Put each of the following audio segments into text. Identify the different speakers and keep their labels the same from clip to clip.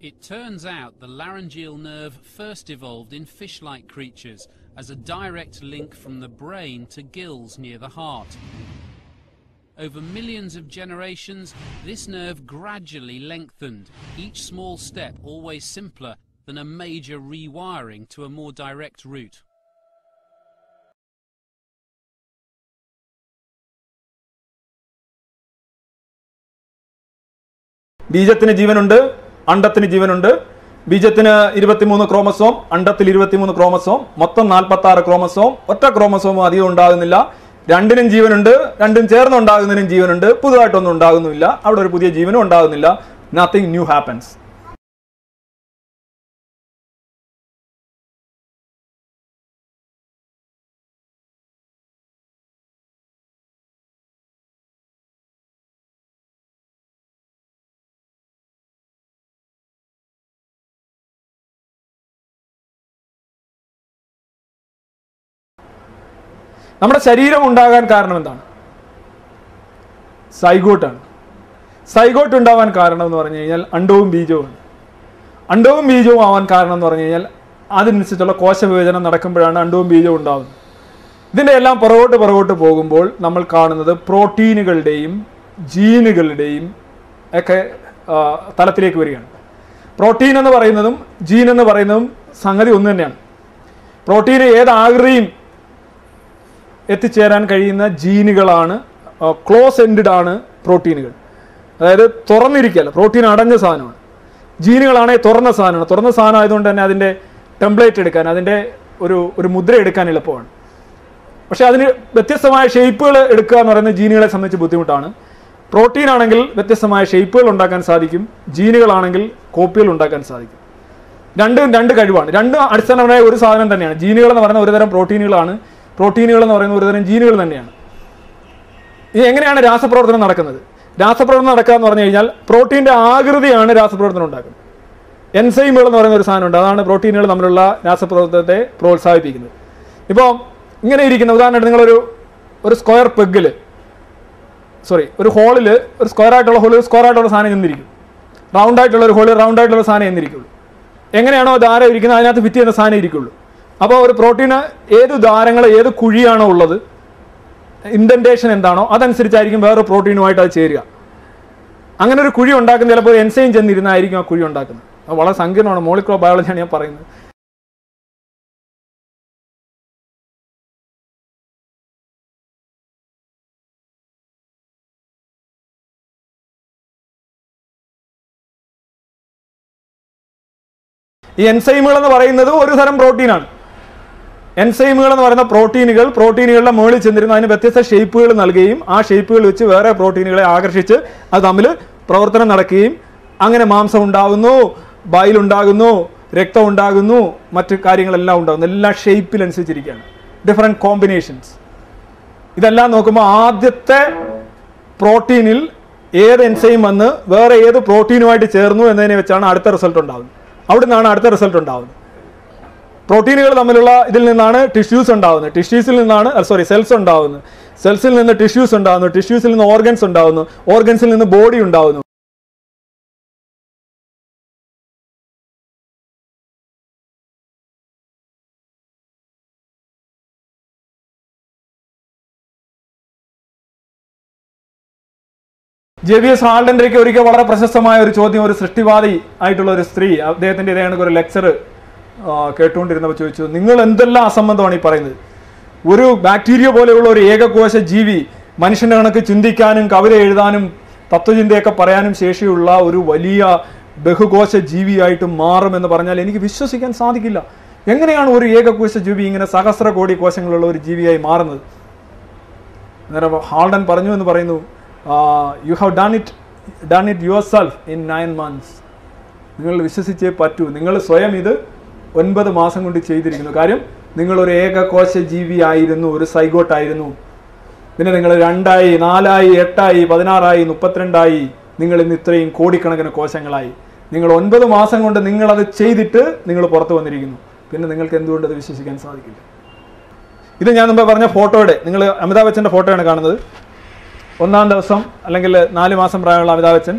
Speaker 1: It turns out the laryngeal nerve first evolved in fish-like creatures as a direct link from the brain to gills near the heart. Over millions of generations, this nerve gradually lengthened, each small step always simpler than a major rewiring to a more direct route.
Speaker 2: ബീജത്തിന് ജീവനുണ്ട് അണ്ടത്തിന് ജീവനുണ്ട്. ബീജത്തിന് ഇരുപത്തിമൂന്ന് chromosome അണ്ടത്തിൽ ഇരുപത്തിമൂന്ന് chromosome മൊത്തം നാൽപ്പത്തി ആറ് chromosome. ഒറ്റ ക്രോമസോമും അധികം ഉണ്ടാകുന്നില്ല. രണ്ടിനും ജീവനുണ്ട്. രണ്ടും ചേർന്ന് ഉണ്ടാകുന്നതിനും ജീവനുണ്ട്. പുതുതായിട്ടൊന്നും ഉണ്ടാകുന്നില്ല അവിടെ ഒരു പുതിയ ജീവനും ഉണ്ടാകുന്നില്ല. നത്തിങ് ന്യൂ ഹാപ്പൻസ് നമ്മുടെ ശരീരം ഉണ്ടാകാൻ കാരണം എന്താണ്? സൈഗോട്ടാണ് സൈഗോട്ട് ഉണ്ടാവാൻ കാരണം എന്ന് പറഞ്ഞു കഴിഞ്ഞാൽ അണ്ടവും ബീജവുമാണ്. അണ്ടവും ബീജവും ആവാൻ കാരണം എന്ന് പറഞ്ഞു കഴിഞ്ഞാൽ അതിനനുസരിച്ചുള്ള കോശവിഭജനം നടക്കുമ്പോഴാണ് അണ്ടവും ബീജവും ഉണ്ടാവുന്നത്. ഇതിന്റെ എല്ലാം പുറകോട്ട് പുറകോട്ട് പോകുമ്പോൾ നമ്മൾ കാണുന്നത് പ്രോട്ടീനുകളുടെയും ജീനുകളുടെയും ഒക്കെ തലത്തിലേക്ക് വരികയാണ്. പ്രോട്ടീൻ എന്ന് പറയുന്നതും ജീൻ എന്ന് പറയുന്നതും സംഗതി ഒന്ന് തന്നെയാണ്. പ്രോട്ടീന് ഏത് ആകൃതിയും എത്തിച്ചേരാൻ കഴിയുന്ന ജീനുകളാണ് ക്ലോസ് എൻഡഡ് ആണ് പ്രോട്ടീനുകൾ. അതായത് തുറന്നിരിക്കല്ല പ്രോട്ടീൻ അടഞ്ഞ സാധനമാണ്. ജീനുകളാണെങ്കിൽ തുറന്ന സാധനമാണ്. തുറന്ന സാധനം ആയതുകൊണ്ട് തന്നെ അതിന്റെ ടെംപ്ലേറ്റ് എടുക്കാൻ അതിന്റെ ഒരു ഒരു മുദ്ര എടുക്കാൻ എളുപ്പമാണ്. പക്ഷേ അതിന് വ്യത്യസ്തമായ ഷേപ്പുകൾ എടുക്കുക എന്ന് പറയുന്നത് ജീനുകളെ സംബന്ധിച്ച് ബുദ്ധിമുട്ടാണ്. പ്രോട്ടീൻ ആണെങ്കിൽ വ്യത്യസ്തമായ ഷേപ്പുകൾ ഉണ്ടാക്കാൻ സാധിക്കും ജീനുകളാണെങ്കിൽ കോപ്പികൾ ഉണ്ടാക്കാൻ സാധിക്കും. രണ്ടും രണ്ട് കഴിവാണ്. രണ്ടും അടിസ്ഥാനപരമായ ഒരു സാധനം തന്നെയാണ്. ജീനുകൾ എന്ന് പറയുന്ന ഒരുതരം പ്രോട്ടീനുകളാണ് പ്രോട്ടീനുകൾ എന്ന് പറയുന്നത് ഒരുതരം ജീനുകൾ തന്നെയാണ്. ഇനി എങ്ങനെയാണ് രാസപ്രവർത്തനം നടക്കുന്നത്? രാസപ്രവർത്തനം നടക്കുക എന്ന് പറഞ്ഞു കഴിഞ്ഞാൽ പ്രോട്ടീന്റെ ആകൃതിയാണ് രാസപ്രവർത്തനം ഉണ്ടാക്കുന്നത്. എൻസൈമുകൾ എന്ന് പറയുന്ന ഒരു സാധനമുണ്ട് അതാണ് പ്രോട്ടീനുകൾ തമ്മിലുള്ള രാസപ്രവർത്തനത്തെ പ്രോത്സാഹിപ്പിക്കുന്നത്. ഇപ്പോൾ ഇങ്ങനെ ഇരിക്കുന്ന ഉദാഹരണമായിട്ട് നിങ്ങളൊരു ഒരു സ്ക്വയർ പെഗ്ഗിൽ സോറി ഒരു ഹോളിൽ ഒരു സ്ക്വയർ ആയിട്ടുള്ള ഹോളിൽ സ്ക്വയർ ആയിട്ടുള്ള സാധനം എന്നിരിക്കും റൗണ്ട് ആയിട്ടുള്ള ഒരു ഹോളിൽ റൗണ്ട് ആയിട്ടുള്ള സാധനം എന്നിരിക്കുള്ളൂ. എങ്ങനെയാണോ ധാര ഇരിക്കുന്നത് അതിനകത്ത് ഫിറ്റ് ചെയ്യുന്ന സാധനം ഇരിക്കുള്ളൂ. അപ്പോൾ ഒരു പ്രോട്ടീന് ഏത് ദ്വാരങ്ങൾ ഏത് കുഴിയാണോ ഉള്ളത് ഇൻഡന്റേഷൻ എന്താണോ അതനുസരിച്ചായിരിക്കും വേറെ പ്രോട്ടീനുമായിട്ട് അത് ചേരുക. അങ്ങനെ ഒരു കുഴി ഉണ്ടാക്കുന്ന ചിലപ്പോൾ ഒരു എൻസൈൻ ചെന്നിരുന്നായിരിക്കും ആ കുഴി ഉണ്ടാക്കുന്നത്. അത് വളരെ സങ്കീർണമാണ് മോളിക്രോ ബയോളജിയാണ് ഞാൻ പറയുന്നത്. ഈ എൻസൈമുകൾ എന്ന് പറയുന്നത് ഒരു തരം പ്രോട്ടീനാണ്. എൻസൈമുകൾ എന്ന് പറയുന്ന പ്രോട്ടീനുകൾ പ്രോട്ടീനുകളുടെ മുകളിൽ ചെന്നിരുന്ന അതിന് വ്യത്യസ്ത ഷേപ്പുകൾ നൽകുകയും ആ ഷേപ്പുകൾ വെച്ച് വേറെ പ്രോട്ടീനുകളെ ആകർഷിച്ച് അത് തമ്മിൽ പ്രവർത്തനം നടക്കുകയും അങ്ങനെ മാംസം ഉണ്ടാകുന്നു ബായിലുണ്ടാകുന്നു രക്തം ഉണ്ടാകുന്നു മറ്റ് കാര്യങ്ങളെല്ലാം ഉണ്ടാകുന്നു. എല്ലാ ഷേപ്പിലനുസരിച്ചിരിക്കുകയാണ് ഡിഫറെന്റ് കോമ്പിനേഷൻസ് ഇതെല്ലാം നോക്കുമ്പോൾ ആദ്യത്തെ പ്രോട്ടീനിൽ ഏത് എൻസൈം വന്ന് വേറെ ഏത് പ്രോട്ടീനുമായിട്ട് ചേർന്നു എന്നതിനെ വെച്ചാണ് അടുത്ത റിസൾട്ട് ഉണ്ടാകുന്നത്. അവിടെ നിന്നാണ് അടുത്ത റിസൾട്ട് ഉണ്ടാകുന്നത്. പ്രോട്ടീനുകൾ തമ്മിലുള്ള ഇതിൽ നിന്നാണ് ടിഷ്യൂസ് ഉണ്ടാവുന്നത്. ടിഷ്യൂസിൽ നിന്നാണ് സോറി സെൽസ് ഉണ്ടാവുന്നത്. സെൽസിൽ നിന്ന് ടിഷ്യൂസ് ഉണ്ടാവുന്നു. ടിഷ്യൂസിൽ നിന്ന് ഓർഗൻസ് ഉണ്ടാവുന്നു. ഓർഗൻസിൽ നിന്ന് ബോഡി ഉണ്ടാവുന്നു. ജെ വി എസ് ഹാൾഡൻഡ്രയ്ക്ക് ഒരിക്കൽ വളരെ പ്രശസ്തമായ ഒരു ചോദ്യം ഒരു സൃഷ്ടിവാദി ആയിട്ടുള്ള ഒരു സ്ത്രീ അദ്ദേഹത്തിന്റെ ഇതേ ഒരു ലെക്ചർ കേട്ടുകൊണ്ടിരുന്നപ്പോൾ ചോദിച്ചു നിങ്ങൾ എന്തെല്ലാം അസംബന്ധമാണ് ഈ പറയുന്നത്? ഒരു ബാക്ടീരിയ പോലെയുള്ള ഒരു ഏകകോശ ജീവി മനുഷ്യന്റെ കണക്ക് ചിന്തിക്കാനും കവിത എഴുതാനും തത്വചിന്തയൊക്കെ പറയാനും ശേഷിയുള്ള ഒരു വലിയ ബഹുകോശ ജീവിയായിട്ട് മാറുമെന്ന് പറഞ്ഞാൽ എനിക്ക് വിശ്വസിക്കാൻ സാധിക്കില്ല. എങ്ങനെയാണ് ഒരു ഏകകോശ ജീവി ഇങ്ങനെ സഹസ്ര കോടി കോശങ്ങളുള്ള ഒരു ജീവിയായി മാറുന്നത്? അന്നേരം ഹാൾഡൻ പറഞ്ഞു എന്ന് പറയുന്നു you have done it done it yourself in nine months നിങ്ങൾ വിശ്വസിച്ചേ പറ്റൂ. നിങ്ങൾ സ്വയം ഇത് ഒൻപത് മാസം കൊണ്ട് ചെയ്തിരിക്കുന്നു. കാര്യം നിങ്ങൾ ഒരു ഏകകോശ ജീവിയായിരുന്നു ഒരു സൈഗോട്ടായിരുന്നു. പിന്നെ നിങ്ങൾ രണ്ടായി നാലായി എട്ടായി പതിനാറായി മുപ്പത്തിരണ്ടായി നിങ്ങൾ ഇന്ന് ഇത്രയും കോടിക്കണക്കിന് കോശങ്ങളായി. നിങ്ങൾ ഒൻപത് മാസം കൊണ്ട് നിങ്ങൾ അത് ചെയ്തിട്ട് നിങ്ങൾ പുറത്തു വന്നിരിക്കുന്നു. പിന്നെ നിങ്ങൾക്ക് എന്തുകൊണ്ട് അത് വിശ്വസിക്കാൻ സാധിക്കില്ല? ഇത് ഞാൻ മുമ്പ് പറഞ്ഞ ഫോട്ടോയുടെ നിങ്ങൾ അമിതാഭ് ബച്ചന്റെ ഫോട്ടോയാണ് കാണുന്നത്. ഒന്നാം ദിവസം അല്ലെങ്കിൽ നാല് മാസം പ്രായമുള്ള അമിതാഭ് ബച്ചൻ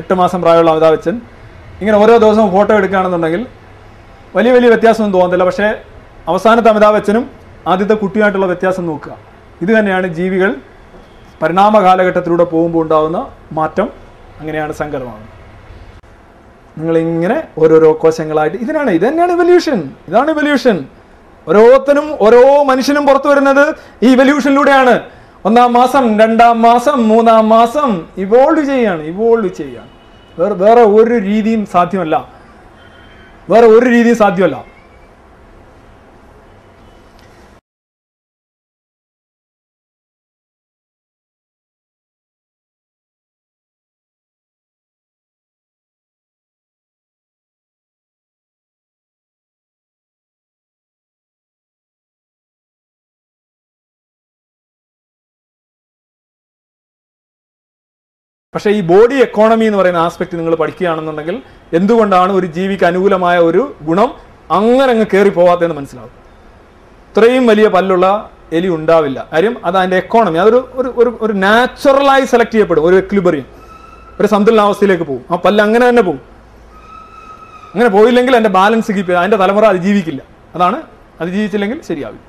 Speaker 2: എട്ട് മാസം പ്രായമുള്ള അമിതാഭ് ബച്ചൻ ഇങ്ങനെ ഓരോ ദിവസവും ഫോട്ടോ എടുക്കുകയാണെന്നുണ്ടെങ്കിൽ വലിയ വലിയ വ്യത്യാസമൊന്നും തോന്നുന്നില്ല പക്ഷേ അവസാനത്തെ അമിതാഭ് ബച്ചനും ആദ്യത്തെ കുട്ടിയുമായിട്ടുള്ള വ്യത്യാസം നോക്കുക. ഇത് തന്നെയാണ് ജീവികൾ പരിണാമ കാലഘട്ടത്തിലൂടെ പോകുമ്പോൾ ഉണ്ടാകുന്ന മാറ്റം. അങ്ങനെയാണ് സങ്കടമാണ്. നിങ്ങളിങ്ങനെ ഓരോരോ കോശങ്ങളായിട്ട് ഇതിനാണ് ഇത് തന്നെയാണ് ഇവല്യൂഷൻ ഇതാണ് ഇവല്യൂഷൻ ഓരോരുത്തരും ഓരോ മനുഷ്യനും പുറത്തു വരുന്നത് ഈ ഇവല്യൂഷനിലൂടെയാണ് ഒന്നാം മാസം രണ്ടാം മാസം മൂന്നാം മാസം ഇവോൾവ് ചെയ്യാണ് ഇവോൾവ് ചെയ്യാണ് വേറെ വേറെ ഒരു രീതിയും സാധ്യമല്ല. വേറെ ഒരു രീതിയും സാധ്യമല്ല. പക്ഷേ ഈ ബോഡി എക്കോണമി എന്ന് പറയുന്ന ആസ്പെക്ട് നിങ്ങൾ പഠിക്കുകയാണെന്നുണ്ടെങ്കിൽ എന്തുകൊണ്ടാണ് ഒരു ജീവിക്ക് അനുകൂലമായ ഒരു ഗുണം അങ്ങനെ അങ്ങ് കയറി പോവാത്തതെന്ന് മനസ്സിലാവും. ഇത്രയും വലിയ പല്ലുള്ള എലി ഉണ്ടാവില്ല. കാര്യം അത് അതിന്റെ എക്കോണമി അതൊരു ഒരു ഒരു ഒരു നാച്ചുറലായി സെലക്ട് ചെയ്യപ്പെടും ഒരു എക്ലിബറിയം ഒരു സന്തുലനാവസ്ഥയിലേക്ക് പോകും. ആ പല്ല് അങ്ങനെ തന്നെ പോകും. അങ്ങനെ പോയില്ലെങ്കിൽ അതിന്റെ ബാലൻസ് കീപ്പ് ചെയ്യുക അതിന്റെ തലമുറ അതിജീവിക്കില്ല അതാണ് അതിജീവിച്ചില്ലെങ്കിൽ ശരിയാവില്ല.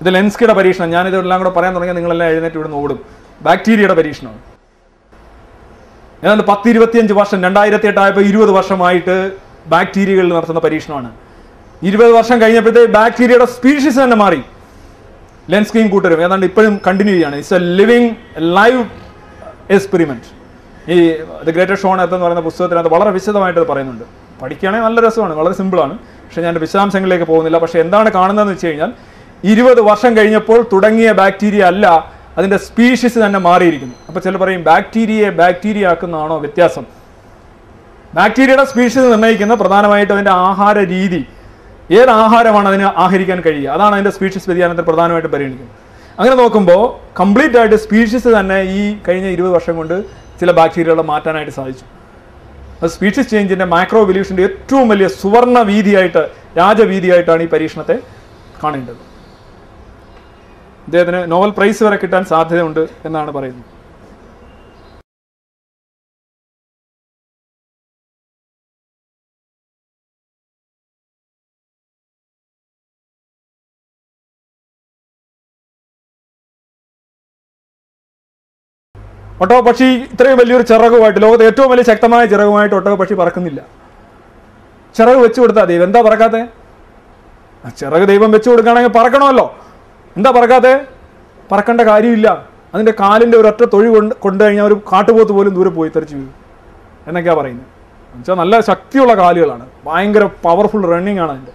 Speaker 2: ഇത് ലെൻസ്കിയുടെ പരീക്ഷണം. ഞാൻ എല്ലാം കൂടെ പറയാൻ തുടങ്ങിയാൽ നിങ്ങളെല്ലാം എഴുന്നേറ്റ് ഇവിടെ ഓടും. ബാക്ടീരിയയുടെ പരീക്ഷണമാണ് ഏതാണ്ട് പത്ത് ഇരുപത്തിയഞ്ച് വർഷം രണ്ടായിരത്തി എട്ടായപ്പോൾ ഇരുപത് വർഷമായിട്ട് ബാക്ടീരിയകളിൽ നടത്തുന്ന പരീക്ഷണമാണ്. ഇരുപത് വർഷം കഴിഞ്ഞപ്പോഴത്തെ ബാക്ടീരിയയുടെ സ്പീഷീസ് തന്നെ മാറി. ലെൻസ്കിയും കൂട്ടരും. ഏതാണ്ട് ഇപ്പോഴും കണ്ടിന്യൂ ചെയ്യാണ്. It's a living live experiment ഈ ദ ഗ്രേറ്റസ്റ്റ് ഷോൺ എന്ന് പറയുന്ന പുസ്തകത്തിനകത്ത് വളരെ വിശദമായിട്ട് പറയുന്നുണ്ട്. പഠിക്കുകയാണെങ്കിൽ നല്ല രസമാണ്. വളരെ സിമ്പിളാണ് പക്ഷേ ഞാൻ വിശദാംശങ്ങളിലേക്ക് പോകുന്നില്ല. പക്ഷേ എന്താണ് കാണുന്നതെന്ന് വെച്ച് കഴിഞ്ഞാൽ ഇരുപത് വർഷം കഴിഞ്ഞപ്പോൾ തുടങ്ങിയ ബാക്ടീരിയ അല്ല അതിന്റെ സ്പീഷീസ് തന്നെ മാറിയിരിക്കുന്നു. അപ്പോൾ ചില പറയും ബാക്ടീരിയയെ ബാക്ടീരിയ ആക്കുന്നതാണോ വ്യത്യാസം? ബാക്ടീരിയയുടെ സ്പീഷീസ് നിർണയിക്കുന്ന പ്രധാനമായിട്ടും അതിന്റെ ആഹാര രീതി. ഏത് ആഹാരമാണ് അതിന് ആഹരിക്കാൻ കഴിയുക? അതാണ് അതിന്റെ സ്പീഷീസ് വ്യതിയാനത്തിൽ പ്രധാനമായിട്ടും പരിഗണിക്കുന്നത്. അങ്ങനെ നോക്കുമ്പോൾ കംപ്ലീറ്റ് ആയിട്ട് സ്പീഷീസ് തന്നെ ഈ കഴിഞ്ഞ ഇരുപത് വർഷം കൊണ്ട് ചില ബാക്ടീരിയകളെ മാറ്റാനായിട്ട് സാധിച്ചു. അത് സ്പീഷീസ് ചേഞ്ചിന്റെ മൈക്രോ എവല്യൂഷന്റെ ഏറ്റവും വലിയ സുവർണ വീതിയായിട്ട് രാജവീതിയായിട്ടാണ് ഈ പരീക്ഷണത്തെ കാണേണ്ടത്. ഇദ്ദേഹത്തിന് നോവൽ പ്രൈസ് വരെ കിട്ടാൻ സാധ്യതയുണ്ട് എന്നാണ് പറയുന്നത്. ഒട്ടക പക്ഷി ഇത്രയും വലിയൊരു ചിറകുമായിട്ട് ലോകത്തെ ഏറ്റവും വലിയ ശക്തമായ ചിറകുമായിട്ട് ഒട്ടക പക്ഷി പറക്കുന്നില്ല. ചിറക് വെച്ചു കൊടുത്താൽ ദൈവം. എന്താ പറക്കാത്തെ? ചിറക് ദൈവം വെച്ചു കൊടുക്കുകയാണെങ്കിൽ പറക്കണമല്ലോ. എന്താ പറക്കാതെ പറക്കേണ്ട കാര്യമില്ല. അതിന്റെ കാലിന്റെ ഒരൊറ്റ തൊഴി കൊണ്ട് കൊണ്ടു കഴിഞ്ഞാൽ ഒരു കാട്ടുപോത്ത് പോലും ദൂരെ പോയി തെറിച്ച് വീഴും. എന്നൊക്കെയാണ് പറയുന്നത് എന്നുവെച്ചാൽ നല്ല ശക്തിയുള്ള കാലുകളാണ്. ഭയങ്കര പവർഫുൾ റണ്ണിങ് ആണ് അതിന്റെ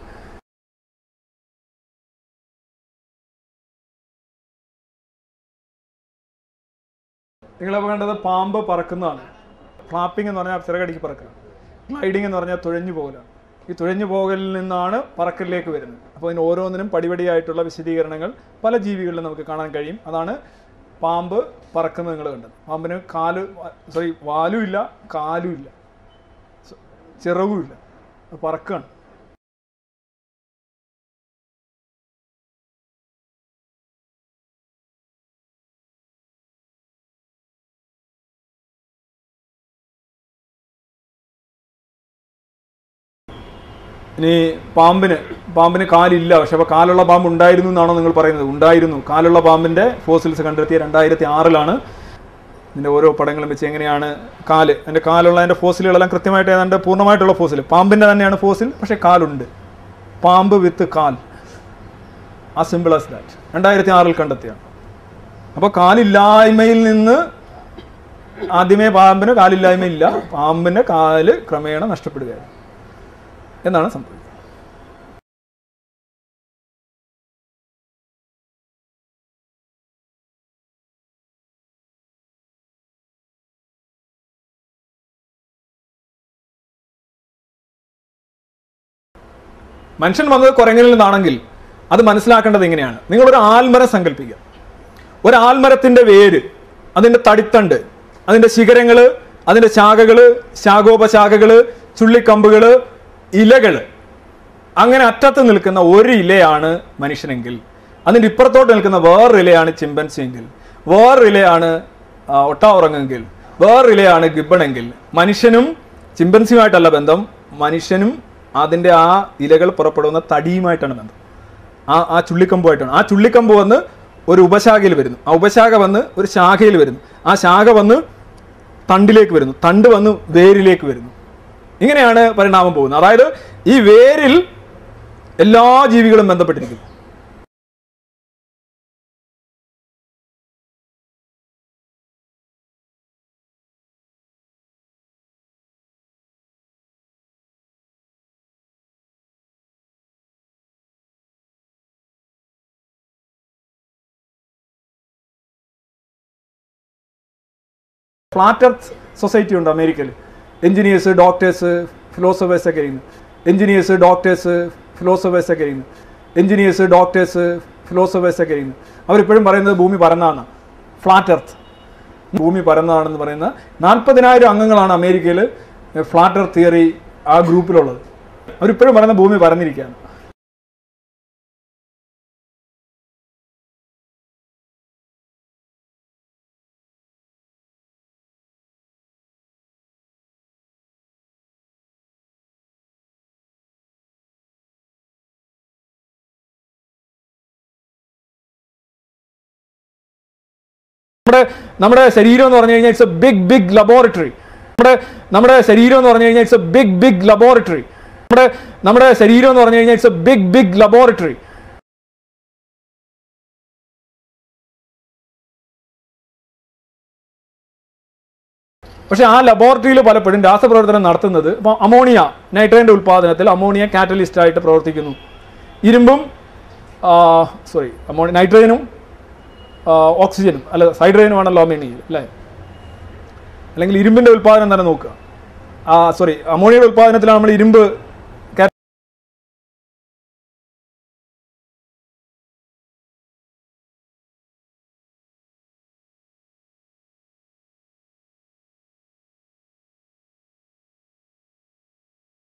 Speaker 2: നിങ്ങളിപ്പോൾ കണ്ടത് പാമ്പ് പറക്കുന്നതാണ്. ഫ്ലാപ്പിംഗ് എന്ന് പറഞ്ഞാൽ ചിറകടിക്ക് പറക്കുക ഗ്ലൈഡിംഗ് എന്ന് പറഞ്ഞാൽ തുഴഞ്ഞു പോകലാണ്. ഈ തുഴഞ്ഞു പോകലിൽ നിന്നാണ് പറക്കലിലേക്ക് വരുന്നത്. അപ്പോൾ ഇതിന് ഓരോന്നിനും പടിപടിയായിട്ടുള്ള വിശദീകരണങ്ങൾ പല ജീവികളിലും നമുക്ക് കാണാൻ കഴിയും. അതാണ് പാമ്പ് പറക്കുന്നത് നിങ്ങൾ കണ്ടത്. പാമ്പിന് കാൽ സോറി വാലും ഇല്ല കാലും ഇല്ല. ചിറകും ഇല്ല. അത് പറക്കാണ്. ഇനി പാമ്പിന് പാമ്പിന് കാലില്ല. പക്ഷെ അപ്പോൾ കാലുള്ള പാമ്പ് ഉണ്ടായിരുന്നു എന്നാണോ നിങ്ങൾ പറയുന്നത്? ഉണ്ടായിരുന്നു. കാലുള്ള പാമ്പിന്റെ ഫോസിൽസ് കണ്ടെത്തിയ രണ്ടായിരത്തി ആറിലാണ് ഇതിന്റെ ഓരോ പടങ്ങളും വെച്ച് എങ്ങനെയാണ് കാൽ? അതിന്റെ കാലുള്ള അതിന്റെ ഫോസിലുകളെല്ലാം കൃത്യമായിട്ട് ഏതാണ്ട് പൂർണമായിട്ടുള്ള ഫോസിൽ. പാമ്പിന്റെ തന്നെയാണ് ഫോസിൽ പക്ഷെ കാലുണ്ട്. പാമ്പ് വിത്ത് കാൽ. ആ സിമ്പിൾ ആസ് ദാറ്റ് രണ്ടായിരത്തി ആറിൽ കണ്ടെത്തിയാണ് അപ്പോൾ കാലില്ലായ്മയിൽ നിന്ന് ആദ്യമേ പാമ്പിന് കാലില്ലായ്മയില്ല. പാമ്പിന്റെ കാൽ ക്രമേണ നഷ്ടപ്പെടുകയായിരുന്നു. എന്നാണ് സംഭവിക്കുന്നത് മനുഷ്യൻ വന്നത് കുരങ്ങിൽ നിന്നാണെങ്കിൽ അത് മനസ്സിലാക്കേണ്ടത് നിങ്ങൾ ഒരു ആൽമരം സങ്കല്പിക്കുക ഒരു ആൽമരത്തിന്റെ വേര് അതിന്റെ തടിത്തണ്ട് അതിന്റെ ശിഖരങ്ങൾ അതിന്റെ ശാഖകൾ ശാഖോപശാഖകൾ ചുള്ളിക്കമ്പുകൾ ഇലകൾ. അങ്ങനെ അറ്റത്ത് നിൽക്കുന്ന ഒരു ഇലയാണ് മനുഷ്യനെങ്കിൽ. അതിന്റെ ഇപ്പുറത്തോട്ട് നിൽക്കുന്ന വേറൊരു ഇലയാണ് ചിമ്പൻസി എങ്കിൽ വേറൊരു ഇലയാണ് ഒട്ടാവുറങ്ങെങ്കിൽ. വേറൊരു ഇലയാണ് ഗിബണെങ്കിൽ. മനുഷ്യനും ചിമ്പൻസിയുമായിട്ടല്ല ബന്ധം. മനുഷ്യനും അതിന്റെ ആ ഇലകൾ പുറപ്പെടുന്ന തടിയുമായിട്ടാണ് ബന്ധം. ആ ആ ചുള്ളിക്കമ്പുമായിട്ടാണ് ആ ചുള്ളിക്കമ്പ് വന്ന് ഒരു ഉപശാഖയിൽ വരുന്നു. ആ ഉപശാഖ വന്ന് ഒരു ശാഖയിൽ വരുന്നു. ആ ശാഖ വന്ന് തണ്ടിലേക്ക് വരുന്നു. തണ്ട് വന്ന് വേരിലേക്ക് വരുന്നു. ഇങ്ങനെയാണ് പരിണാമം പോകുന്നത്. അതായത് ഈ വേരിൽ എല്ലാ ജീവികളും ബന്ധപ്പെട്ടിരിക്കുന്നു. ഫ്ലാറ്റ് എർത്ത് സൊസൈറ്റി ഉണ്ട് അമേരിക്കയിൽ. എഞ്ചിനീയേഴ്സ് ഡോക്ടേഴ്സ് ഫിലോസഫേഴ്സ് ഒക്കെ ഇരിക്കുന്നു എഞ്ചിനീയേഴ്സ് ഡോക്ടേഴ്സ് ഫിലോസഫേഴ്സ് ഒക്കെ ഇരിക്കുന്നു എഞ്ചിനീയേഴ്സ് ഡോക്ടേഴ്സ് ഫിലോസഫേഴ്സ് ഒക്കെ ഇരിക്കുന്നു അവരിപ്പോഴും പറയുന്നത് ഭൂമി പരന്നതാണ് ഫ്ലാറ്റ് എർത്ത് ഭൂമി പരന്നതാണെന്ന് പറയുന്ന നാൽപ്പതിനായിരം അംഗങ്ങളാണ് അമേരിക്കയിൽ ഫ്ലാറ്റ് എർത്ത് തിയറി ആ ഗ്രൂപ്പിലുള്ളത്. അവരിപ്പോഴും പറയുന്ന ഭൂമി പരന്നിരിക്കുകയാണ്. നമ്മുടെ നമ്മുടെ ശരീരം എന്ന് പറഞ്ഞു കഴിഞ്ഞാൽ it's a big big laboratory നമ്മുടെ നമ്മുടെ ശരീരം എന്ന് പറഞ്ഞു കഴിഞ്ഞാൽ it's a big big laboratory നമ്മുടെ നമ്മുടെ ശരീരം എന്ന് പറഞ്ഞു കഴിഞ്ഞാൽ it's a big big laboratory പക്ഷേ ആ ലബോറട്ടറിയിൽ പലപ്പോഴും രാസപ്രവർത്തനം നടത്തുന്നത് ഇപ്പോൾ അമോണിയ നൈട്രേന്റെ ഉൽപ്പാദനത്തിൽ അമോണിയ കാറ്റലിസ്റ്റ് ആയിട്ട് പ്രവർത്തിക്കുന്നു. ഇരുമ്പും സോറി അമോണിയ നൈട്രജനും ഓക്സിജനും അല്ല ഹൈഡ്രജനുമാണല്ലോ അമോണിയയിൽ അല്ലേ? അല്ലെങ്കിൽ ഇരുമ്പിന്റെ ഉൽപ്പാദനം തന്നെ നോക്കുക. സോറി അമോണിയയുടെ ഉൽപ്പാദനത്തിലാണ് നമ്മൾ ഇരുമ്പ്